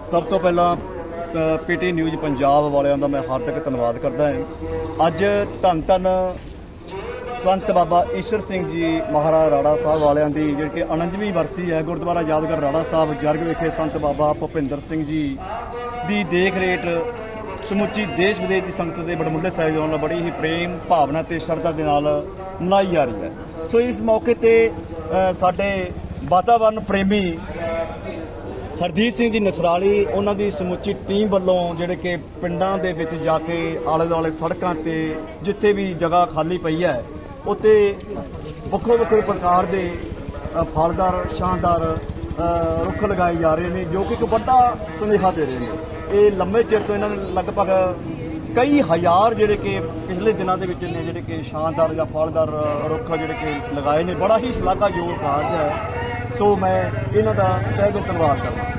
ਸਭ ਤੋਂ ਪਹਿਲਾਂ ਪੀਟੀ ਨਿਊਜ਼ ਪੰਜਾਬ ਵਾਲਿਆਂ ਦਾ ਮੈਂ ਹਾਰਦਿਕ ਧੰਨਵਾਦ ਕਰਦਾ ਹਾਂ। ਅੱਜ ਧੰਨ ਧੰਨ ਸੰਤ ਬਾਬਾ ਈਸ਼ਰ ਸਿੰਘ ਜੀ ਮਹਾਰਾਜ ਰਾੜਾ ਸਾਹਿਬ ਵਾਲਿਆਂ ਦੀ ਜਿਹੜੀ ਕਿ 49ਵੀਂ ਵਰਸੀ ਹੈ, ਗੁਰਦੁਆਰਾ ਯਾਦਗਾਰ ਰਾੜਾ ਸਾਹਿਬ ਜਰਗ ਵਿਖੇ ਸੰਤ ਬਾਬਾ ਭੁਪਿੰਦਰ ਸਿੰਘ ਜੀ ਦੀ ਦੇਖ ਰੇਟ ਸਮੁੱਚੀ ਦੇਸ਼ ਵਿਦੇਸ਼ ਦੀ ਸੰਗਤ ਦੇ ਬੜਮੁੱਲੇ ਸਹਿਯੋਗ ਨਾਲ ਬੜੀ ਹੀ ਪ੍ਰੇਮ, ਭਾਵਨਾ ਤੇ ਸ਼ਰਧਾ ਦੇ ਨਾਲ ਮਨਾਈ ਜਾ ਰਹੀ ਹੈ। ਸੋ ਇਸ ਮੌਕੇ ਤੇ ਸਾਡੇ ਵਾਤਾਵਰਣ ਪ੍ਰੇਮੀ ਹਰਦੀਪ ਸਿੰਘ ਜੀ ਨਸਰਾਲੀ, ਉਹਨਾਂ ਦੀ ਸਮੁੱਚੀ ਟੀਮ ਵੱਲੋਂ ਜਿਹੜੇ ਕਿ ਪਿੰਡਾਂ ਦੇ ਵਿੱਚ ਜਾ ਕੇ ਆਲੇ ਦੁਆਲੇ ਸੜਕਾਂ ਤੇ ਜਿੱਥੇ ਵੀ ਜਗ੍ਹਾ ਖਾਲੀ ਪਈ ਹੈ ਉੱਥੇ ਵੱਖੋ ਵੱਖਰੇ ਪ੍ਰਕਾਰ ਦੇ ਫਲਦਾਰ, ਸ਼ਾਨਦਾਰ ਰੁੱਖ ਲਗਾਏ ਜਾ ਰਹੇ ਨੇ, ਜੋ ਕਿ ਇੱਕ ਵੱਡਾ ਸੁਨੇਹਾ ਦੇ ਰਹੇ ਨੇ। ਇਹ ਲੰਮੇ ਚਿਰ ਤੋਂ ਇਹਨਾਂ ਨੇ ਲਗਭਗ ਕਈ ਹਜ਼ਾਰ ਜਿਹੜੇ ਕਿ ਪਿਛਲੇ ਦਿਨਾਂ ਦੇ ਵਿੱਚ ਨੇ, ਜਿਹੜੇ ਕਿ ਸ਼ਾਨਦਾਰ ਜਾਂ ਫਲਦਾਰ ਰੁੱਖ ਜਿਹੜੇ ਕਿ ਲਗਾਏ ਨੇ, ਬੜਾ ਹੀ ਸ਼ਲਾਘਾਯੋਗ ਕਾਰਜ ਹੈ। ਸੋ ਮੈਂ ਇਹਨਾਂ ਦਾ ਤਹਿ ਦਿਲ ਧੰਨਵਾਦ ਕਰਦਾ